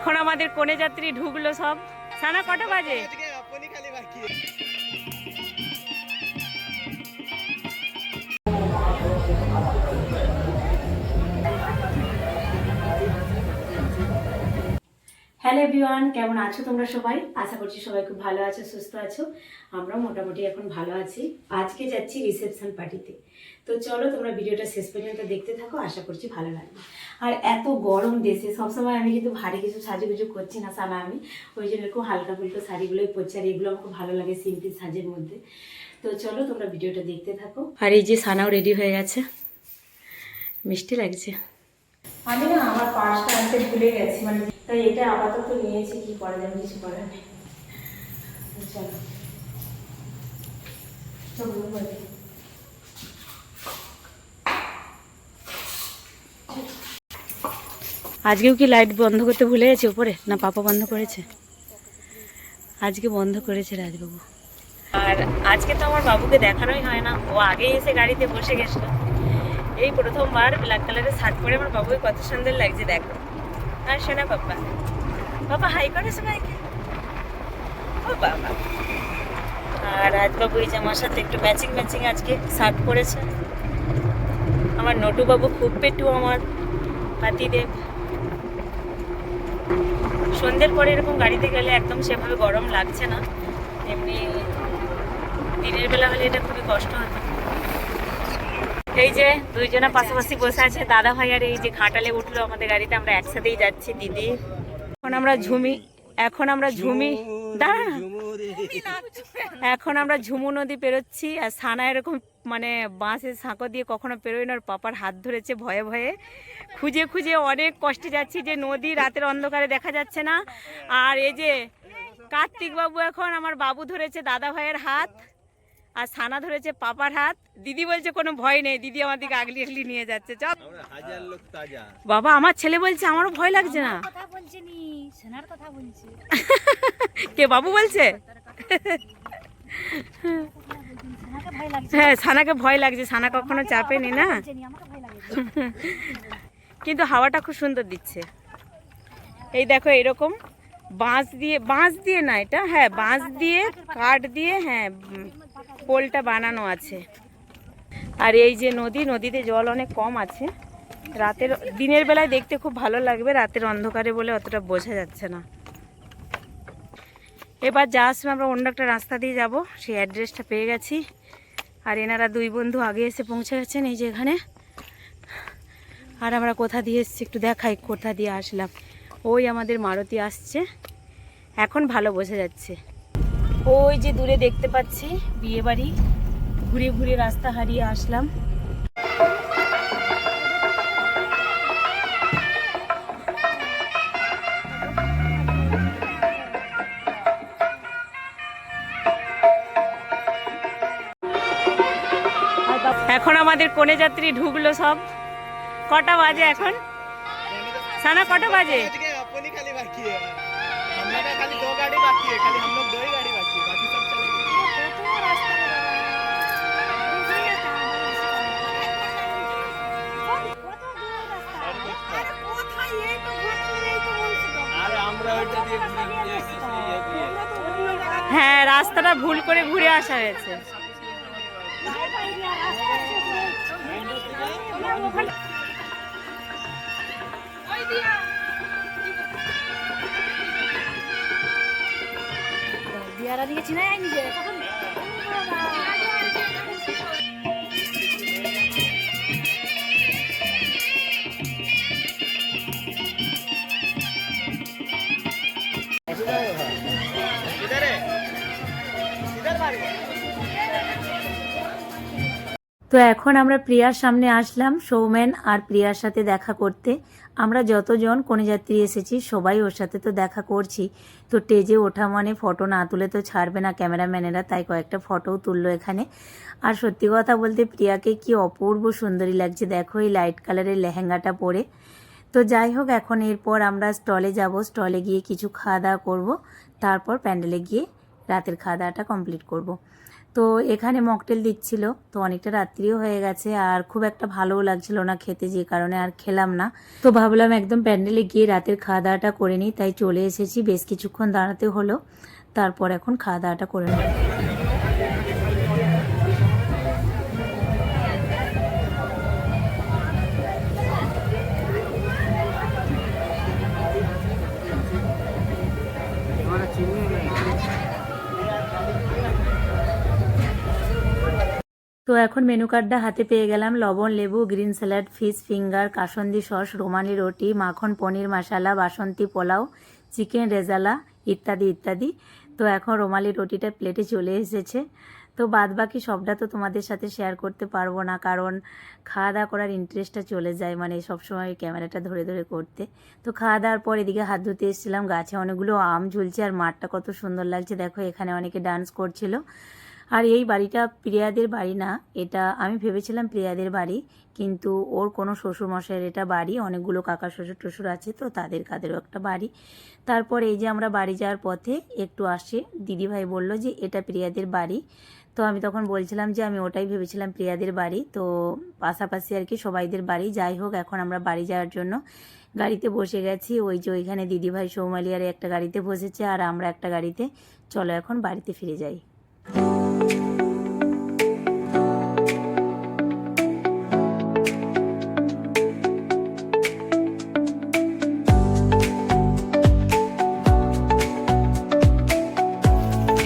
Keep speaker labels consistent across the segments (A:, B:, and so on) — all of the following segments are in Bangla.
A: এখন আমাদের কোনে যাত্রী ঢুকলো সব। সানা, কটা বাজে? হ্যালো এভরিওয়ান কেমন আছো তোমরা সবাই? আশা করছি সবাই খুব ভালো আছো, সুস্থ আছো। আমরাও মোটামুটি এখন ভালো আছি। আজকে যাচ্ছি রিসেপশন পার্টিতে তো চলো তোমরা ভিডিওটা শেষ পর্যন্ত দেখতে থাকো, আশা করছি ভালো লাগবে। আর এত গরম দেশে সবসময় আমি কিন্তু ভারী কিছু সাজুগুজু করছি না সানা আমি। ওই জন্য খুব হালকা ফুলকা শাড়িগুলোই পরছি আর এগুলো আমার খুব ভালো লাগে সিম্পল সাজের মধ্যে। তো চলো তোমরা ভিডিওটা দেখতে থাকো। আর এই যে সানাও রেডি হয়ে গেছে। মিষ্টি লাগছে। আমি না আমার পার্সটা আনতে ভুলে গেছি মানে তাই এটা আপাতত নিয়েছি কি করা যাবে কিছু করার নেই। চলো। চলো। আজকেও কি লাইট বন্ধ করতে ভুলে গেছে উপরে? না পাপা বন্ধ করেছে? আজকে বন্ধ করেছে রাজবাবু। আর আজকে তো আমার বাবুকে দেখানোই হয় না। ও আগে এসে গাড়িতে বসে গেছিল। এই প্রথমবার ব্ল্যাক কালারের শার্ট পরে আমার বাবুকে কত সুন্দর লাগছে দেখো। আর শোনা বাবা বাবা হাই করে সবাইকে। ও বাবা। আর রাজবাবু এই জামার সাথে একটু ম্যাচিং ম্যাচিং আজকে শার্ট পরেছে। আমার নটু বাবু খুব পেটু আমার। পাতিদেব। সন্ধ্যের পরে এরকম গাড়িতে গেলে একদম সেভাবে গরম লাগছে না। এমনি দিনের বেলা হলে এটা খুবই কষ্ট হতো। এই যে দুইজনা পাশাপাশি বসে আছে, দাদা ভাই আর এই যে ঘাটালে উঠল আমাদের গাড়িতে, আমরা একসাথেই যাচ্ছি, দিদি। এখন আমরা ঝুমি এখন আমরা ঝুমি দাঁড়া। এখন আমরা ঝুমু নদী পেরোচ্ছি আর সানা এরকম মানে বাঁশের সাঁকো দিয়ে কখনো পেরোয় না ওর পাপার হাত ধরেছে ভয়ে ভয়ে। খুঁজে খুঁজে অনেক কষ্টে যাচ্ছি যে নদী রাতের অন্ধকারে দেখা যাচ্ছে না। আর এই যে কার্তিক বাবু এখন আমার বাবু ধরেছে দাদা ভাইয়ের হাত। আর সানা ধরেছে পাপার হাত। দিদি বলছে কোনো ভয় নেই দিদি আমার দিকে আগলি আগলি নিয়ে যাচ্ছে। চল।
B: হাজার লোক তাজা।
A: বাবা আমার ছেলে বলছে আমারও ভয় লাগছে না।
C: কথা বলছে নি সোনার কথা বলছে।
A: কে বাবু বলছে? হ্যাঁ সানাকে ভয় লাগছে সানা কখনো চাপেনি না। কিন্তু হাওয়াটা খুব সুন্দর দিচ্ছে। এই দেখো এরকম বাঁশ দিয়ে বাঁশ দিয়ে না এটা? হ্যাঁ বাঁশ দিয়ে কাঠ দিয়ে হ্যাঁ পোলটা বানানো আছে। আর এই যে নদী, নদীতে জল অনেক কম আছে। রাতের, দিনের বেলায় দেখতে খুব ভালো লাগবে, রাতের অন্ধকারে বলে অতটা বোঝা যাচ্ছে না। এবার যাওয়ার সময় আমরা অন্য একটা রাস্তা দিয়ে যাব, সেই অ্যাড্রেসটা পেয়ে গেছি। আর এনারা দুই বন্ধু আগে এসে পৌঁছে গেছেন এই যে এখানে। আর আমরা কোথা দিয়ে এসেছি একটু দেখাই, কোথা দিয়ে আসলাম। ওই আমাদের মারুতি আসছে। এখন ভালো বোঝা যাচ্ছে। ওই যে দূরে দেখতে পাচ্ছি, বিয়ে বাড়ি। ঘুরে ঘুরে রাস্তা হারিয়ে আসলাম। এখন আমাদের কোনে যাত্রী ঢুকলো সব। কটা বাজে এখন? সানা, কটা বাজে?
B: খালি দো গাড়ি বাকি, খালি গাড়ি
A: হ্যাঁ রাস্তাটা ভুল করে ঘুরে আসা হয়েছে।
C: দিয়ারা দিকে চিনাই আইনি
A: তো এখন আমরা প্রিয়ার সামনে আসলাম, সৌমেন আর প্রিয়ার সাথে দেখা করতে। আমরা যতজন যাত্রী এসেছি, সবাই ওর সাথে তো দেখা করছি। তো টেজে ওঠা মানে ফটো না তুলে তো ছাড়বে না ক্যামেরাম্যানেরা, তাই কয়েকটা ফটোও তুললো এখানে। আর সত্যি কথা বলতে প্রিয়াকে কি অপূর্ব সুন্দরী লাগছে, দেখো এই লাইট কালারের লেহেঙ্গাটা পরে। তো যাই হোক, এখন এরপর আমরা স্টলে যাব। স্টলে গিয়ে কিছু খাওয়া দাওয়া করব, তারপর প্যান্ডেলে গিয়ে রাতের খাওয়া দাওয়াটা কমপ্লিট করব। তো এখানে মকটেল দিচ্ছিল। তো অনেকটা রাত্রিও হয়ে গেছে আর খুব একটা ভালোও লাগছিল না খেতে যে কারণে আর খেলাম না। তো ভাবলাম একদম প্যান্ডেলে গিয়ে রাতের খাওয়া দাওয়াটা করে নিই, তাই চলে এসেছি। বেশ কিছুক্ষণ দাঁড়াতে হলো, তারপর এখন খাওয়া দাওয়াটা করে নেব। তো এখন মেনু কার্ডটা হাতে পেয়ে গেলাম। লবণ, লেবু green salad fish finger kasundi sauce রোমালি রুটি, মাখন, পনির মশালা, বাসন্তী পোলাও চিকেন রেজালা ইত্যাদি ইত্যাদি। তো এখন রোমালি রুটিটা প্লেটে চলে এসেছে। তো বাদ বাকি সবটা তো তোমাদের সাথে শেয়ার করতে পারব না, কারণ খাওয়া দাওয়া করার ইন্টারেস্টটা চলে যায় মানে সবসময় ক্যামেরাটা ধরে ধরে করতে। তো খাওয়া দাওয়ার পর এদিকে হাত ধুতে এসেছিলাম, গাছে অনেকগুলো আম ঝুলছে আর মাঠটা কত সুন্দর লাগছে। দেখো এখানে অনেকে ডান্স করছিল। আর এই বাড়িটা প্রিয়াদের বাড়ি না, এটা আমি ভেবেছিলাম প্রিয়াদের বাড়ি, কিন্তু ওর কোনো শ্বশুরমশাইয়ের এটা বাড়ি, অনেকগুলো কাকা শ্বশুর টশুর আছে তো তাদের কাদেরও একটা বাড়ি। তারপর এই যে আমরা বাড়ি যাওয়ার পথে একটু আসে, দিদিভাই বলল যে এটা প্রিয়াদের বাড়ি। তো আমি তখন বলছিলাম যে আমি ওটাই ভেবেছিলাম প্রিয়াদের বাড়ি। তো পাশাপাশি আর কি সবাইদের বাড়ি। যাই হোক, এখন আমরা বাড়ি যাওয়ার জন্য গাড়িতে বসে গেছি। ওই যে ওইখানে দিদিভাই সৌমালিয়ারে একটা গাড়িতে বসেছে, আর আমরা একটা গাড়িতে, চলো এখন বাড়িতে ফিরে যাই।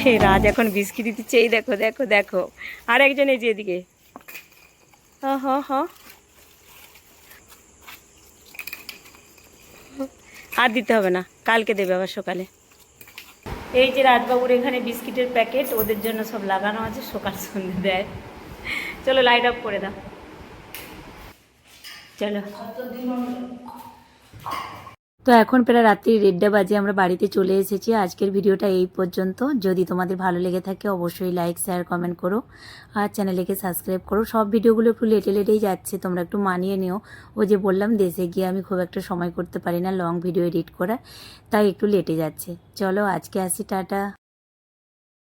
A: হে রাজ, এখন বিস্কিট দিচ্ছে এই দেখো দেখো দেখো। আর একজন এই যে এদিকে। হ হ। আর দিতে হবে না, কালকে দেবে আবার সকালে। এই যে রাজবাবুর এখানে বিস্কিটের প্যাকেট, ওদের জন্য সব লাগানো আছে, সকাল সন্ধ্যে দেয়। চলো লাইট আপ করে দাও। চলো। তো এখন প্রায় রাত্রি দেড়টা বাজে আমরা বাড়িতে চলে এসেছি। আজকের ভিডিওটা এই পর্যন্ত। যদি তোমাদের ভালো লেগে থাকে অবশ্যই লাইক শেয়ার কমেন্ট করো। আর চ্যানেলকে সাবস্ক্রাইব করো। সব ভিডিওগুলো একটু লেটে লেটেই যাচ্ছে, তোমরা একটু মানিয়ে নিও। ও যে বললাম, দেশে গিয়ে আমি খুব একটা সময় করতে পারি না লং ভিডিও এডিট করা, তাই একটু লেটে যাচ্ছে। চলো আজকে আসি, টাটা।